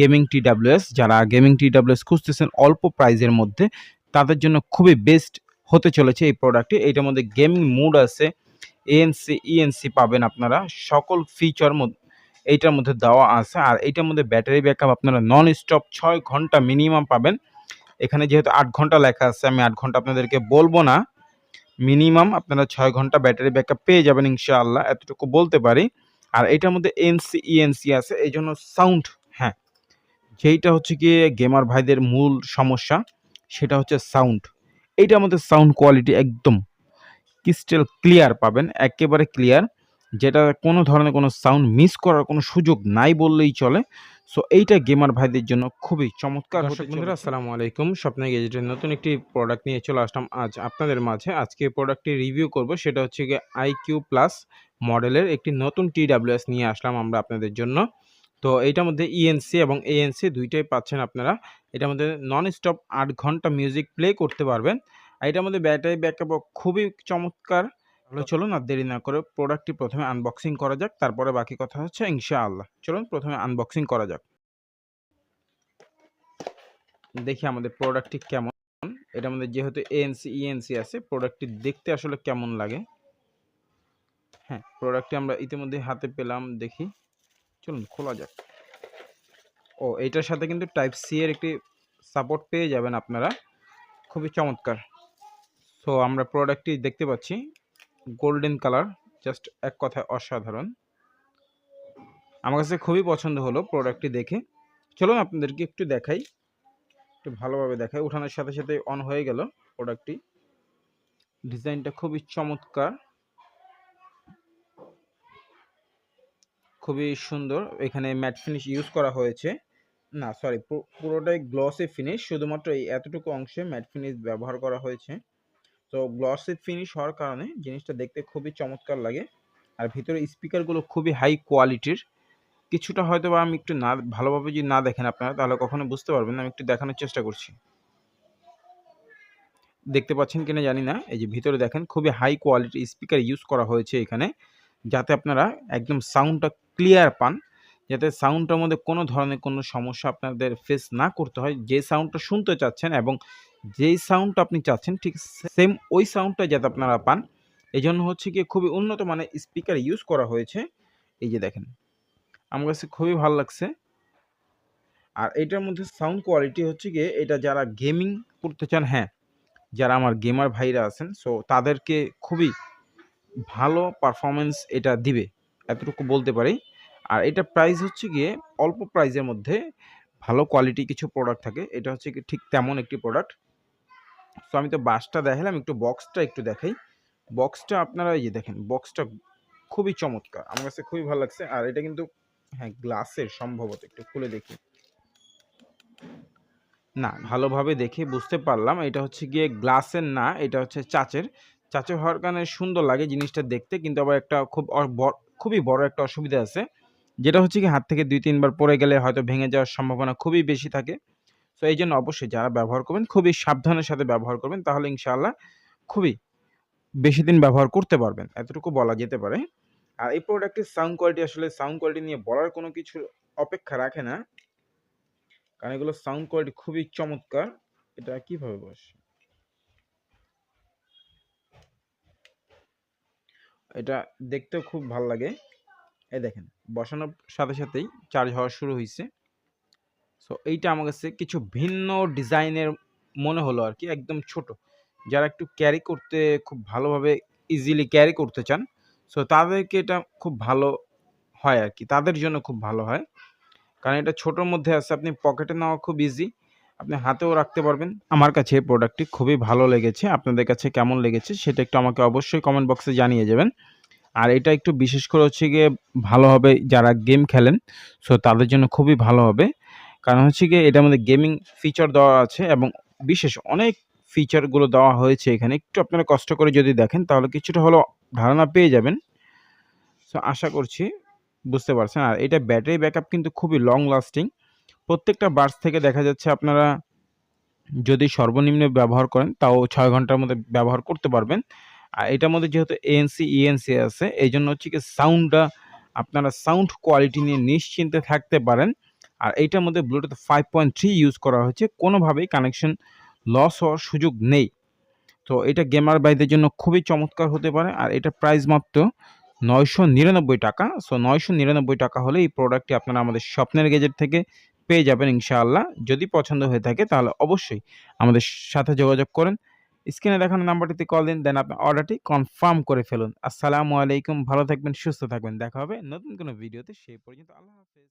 Gaming TWS যারা gaming TWS খুঁজতেছেন অল্প প্রাইজের মধ্যে, তাদের জন্য খুবই বেস্ট হতে চলেছে এই প্রোডাক্টটি এইটার মধ্যে গেমিং মুড আছে এএনসি ইএনসি পাবেন আপনারা, সকল ফিচার এইটার মধ্যে দেওয়া আছে। আর এইটার মধ্যে ব্যাটারি ব্যাকআপ আপনারা নন স্টপ ছয় ঘণ্টা মিনিমাম পাবেন। এখানে যেহেতু আট ঘণ্টা লেখা আছে, আমি আট ঘণ্টা আপনাদেরকে বলব না। মিনিমাম আপনারা ছয় ঘণ্টা ব্যাটারি ব্যাকআপ পেয়ে যাবেন ইনশাআল্লাহ, এতটুকু বলতে পারি। আর এটার মধ্যে এনসি ইএনসি আছে এই জন্য সাউন্ড যেইটা হচ্ছে গিয়ে গেমার ভাইদের মূল সমস্যা সেটা হচ্ছে সাউন্ড এইটার মধ্যে সাউন্ড কোয়ালিটি একদম ক্রিস্টাল ক্লিয়ার পাবেন একেবারে ক্লিয়ার যেটা কোনো ধরনের কোনো সাউন্ড মিস করার কোনো সুযোগ নাই বললেই চলে। সো এইটা গেমার ভাইদের জন্য খুবই চমৎকার দর্শক বন্ধুরা আসসালামু আলাইকুম। স্বপ্ন গেজেটের নতুন একটি প্রোডাক্ট নিয়ে চলে আসলাম আজ আপনাদের মাঝে। আজকে প্রোডাক্টটি রিভিউ করব সেটা হচ্ছে গিয়ে আইকিউ প্লাস মডেলের একটি নতুন টিডাব্লিউএস নিয়ে আসলাম আমরা আপনাদের জন্য। তো এইটার মধ্যে ইএনসি এবং এএনসি দুইটাই পাচ্ছেন আপনারা। এটার মধ্যে নন স্টপ আট ঘণ্টা মিউজিক প্লে করতে পারবেন। আর এটার মধ্যে ব্যাটারি ব্যাকআপ খুবই চমৎকার। তাহলে চলুন আর দেরি না করে প্রোডাক্টটি প্রথমে আনবক্সিং করা যাক, তারপরে বাকি কথা হচ্ছে ইনশাআল্লাহ। চলুন প্রথমে আনবক্সিং করা যাক। দেখি আমাদের প্রোডাক্টটি কেমন। এটার মধ্যে যেহেতু এএনসি ইএনসি আছে প্রোডাক্টটি দেখতে আসলে কেমন লাগে? হ্যাঁ প্রোডাক্টটি আমরা ইতিমধ্যে হাতে পেলাম, দেখি। চলুন খোলা যাক। ও, এইটার সাথে কিন্তু টাইপ সি এর একটি সাপোর্ট পেয়ে যাবেন আপনারা। খুবই চমৎকার। সো আমরা প্রোডাক্টটি দেখতে পাচ্ছি। গোল্ডেন কালার জাস্ট এক কথায় অসাধারণ। আমার কাছে খুবই পছন্দ হলো প্রোডাক্টটি দেখে। চলুন আপনাদেরকে একটু দেখাই। একটু ভালোভাবে দেখাই। উঠানোর সাথে সাথে অন হয়ে গেল প্রোডাক্টটি ডিজাইনটা খুবই চমৎকার। খুবই সুন্দর। এখানে ম্যাট ফিনিশ ইউজ করা হয়েছে। না সরি পুরোটাই গ্লসি ফিনিশ শুধুমাত্র এই এতটুকু অংশে ম্যাট ফিনিশ ব্যবহার করা হয়েছে। তো গ্লসি ফিনিশ হওয়ার কারণে জিনিসটা দেখতে খুবই চমৎকার লাগে। আর ভিতরে স্পিকারগুলো খুবই হাই কোয়ালিটির কিছুটা হয়তো বা আমি একটু না, ভালোভাবে যদি না দেখেন আপনারা, তাহলে কখনো বুঝতে পারবেন না, আমি একটু দেখানোর চেষ্টা করছি। দেখতে পাচ্ছেন কিনা জানি না। এই যে ভিতরে দেখেন, খুবই হাই কোয়ালিটির স্পিকার ইউজ করা হয়েছে এখানে। যাতে আপনারা একদম সাউন্ডটা ক্লিয়ার পান, যাতে সাউন্ডটার মধ্যে কোনো ধরনের কোনো সমস্যা আপনাদের ফেস না করতে হয়। যে সাউন্ডটা শুনতে চাচ্ছেন এবং যেই সাউন্ডটা আপনি চাচ্ছেন, ঠিক সেম ওই সাউন্ডটা যাতে আপনারা পান। এই জন্য হচ্ছে গিয়ে খুবই উন্নত মানের স্পিকার ইউজ করা হয়েছে। এই যে দেখেন, আমার কাছে খুবই ভালো লাগছে। আর এটার মধ্যে সাউন্ড কোয়ালিটি হচ্ছে গিয়ে এটা যারা গেমিং করতে চান হ্যাঁ যারা আমার গেমার ভাইরা আছেন সো তাদেরকে খুবই ভালো পারফরমেন্স এটা দিবে, এতটুকু বলতে পারি। আর এটা প্রাইস হচ্ছে গিয়ে অল্প প্রাইসের মধ্যে ভালো কোয়ালিটি কিছু প্রোডাক্ট থাকে, এটা হচ্ছে কি ঠিক তেমন একটি প্রোডাক্ট সো আমি তো বাসটা দেখালাম, একটু বক্সটা একটু দেখাই। বক্সটা আপনারা এই যে দেখেন বক্সটা খুবই চমৎকার, আমার কাছে খুবই ভালো লাগছে। আর এটা কিন্তু হ্যাঁ গ্লাসের সম্ভবত, একটু খুলে দেখি। না, ভালোভাবে দেখে বুঝতে পারলাম, এটা হচ্ছে গিয়ে গ্লাসের না, এটা হচ্ছে চাচের। চাচের হওয়ার কারণে সুন্দর লাগে জিনিসটা দেখতে, কিন্তু আবার একটা খুব খুবই বড় একটা অসুবিধা আছে। যেটা হচ্ছে কি হাত থেকে দুই, তিনবার পড়ে গেলে হয়তো ভেঙে যাওয়ার সম্ভাবনা খুবই বেশি থাকে। তো এই জন্য অবশ্যই যারা ব্যবহার করবেন, খুবই সাবধানের সাথে ব্যবহার করবেন, তাহলে ইনশাআল্লাহ খুবই বেশি দিন ব্যবহার করতে পারবেন। এতটুকু বলা যেতে পারে। আর এই প্রোডাক্টের সাউন্ড কোয়ালিটি আসলে সাউন্ড কোয়ালিটি নিয়ে বলার কোনো কিছু অপেক্ষা রাখে না। কারণ এগুলো সাউন্ড কোয়ালিটি খুবই চমৎকার। এটা কীভাবে বস? এটা দেখতেও খুব ভালো লাগে। এই দেখেন, বসানোর সাথে সাথেই চার্জ হওয়া শুরু হয়েছে সো এইটা আমার কাছে কিছু ভিন্ন ডিজাইনের মনে হলো আর কি, একদম ছোট। যারা একটু ক্যারি করতে খুব ভালোভাবে ইজিলি ক্যারি করতে চান সো তাদেরকে এটা খুব ভালো হয় আর কি, তাদের জন্য খুব ভালো হয়। কারণ এটা ছোটোর মধ্যে আছে, আপনি পকেটে নেওয়া খুব ইজি আপনি হাতেও রাখতে পারবেন। আমার কাছে এই প্রোডাক্টটি খুবই ভালো লেগেছে। আপনাদের কাছে কেমন লেগেছে সেটা একটু আমাকে অবশ্যই কমেন্ট বক্সে জানিয়ে যাবেন। আর এটা একটু বিশেষ করে হচ্ছে গিয়ে ভালো হবে যারা গেম খেলেন সো তাদের জন্য খুবই ভালো হবে। কারণ হচ্ছে গিয়ে এটার মধ্যে গেমিং ফিচার দেওয়া আছে এবং বিশেষ অনেক ফিচারগুলো দেওয়া হয়েছে এখানে। একটু আপনারা কষ্ট করে যদি দেখেন, তাহলে কিছুটা হলেও ধারণা পেয়ে যাবেন। সো আশা করছি বুঝতে পারছেন। আর এটা ব্যাটারি ব্যাকআপ কিন্তু খুবই লং লাস্টিং প্রত্যেকটা বার্স থেকে দেখা যাচ্ছে আপনারা যদি সর্বনিম্ন ব্যবহার করেন, তাও ছয় ঘণ্টার মধ্যে ব্যবহার করতে পারবেন। আর এটার মধ্যে যেহেতু এএনসি ইএনসি আছে, এই জন্য হচ্ছে কি সাউন্ডটা আপনারা সাউন্ড কোয়ালিটি নিয়ে নিশ্চিন্তে থাকতে পারেন। আর এইটার মধ্যে Bluetooth five point three use করা হয়েছে, কোনোভাবেই কানেকশন লস হওয়ার সুযোগ নেই। তো এটা গেমার ভাইদের জন্য খুবই চমৎকার হতে পারে, আর এটা প্রাইস মাত্র নয়শো নিরানব্বই টাকা। সো নয়শো নিরানব্বই টাকা হলে এই প্রোডাক্টটি আপনারা আমাদের স্বপ্নের গেজেট থেকে পেয়ে যাবেন ইনশাআল্লাহ। যদি পছন্দ হয়ে থাকে তাহলে অবশ্যই আমাদের সাথে যোগাযোগ করেন। স্ক্রিনে দেখানো নাম্বারটিতে কল দিন, দেন আপনার অর্ডারটি কনফার্ম করে ফেলুন। আসসালামু আলাইকুম, ভালো থাকবেন, সুস্থ থাকবেন। দেখা হবে নতুন কোনো ভিডিওতে, সেই পর্যন্ত আল্লাহ হাফেজ।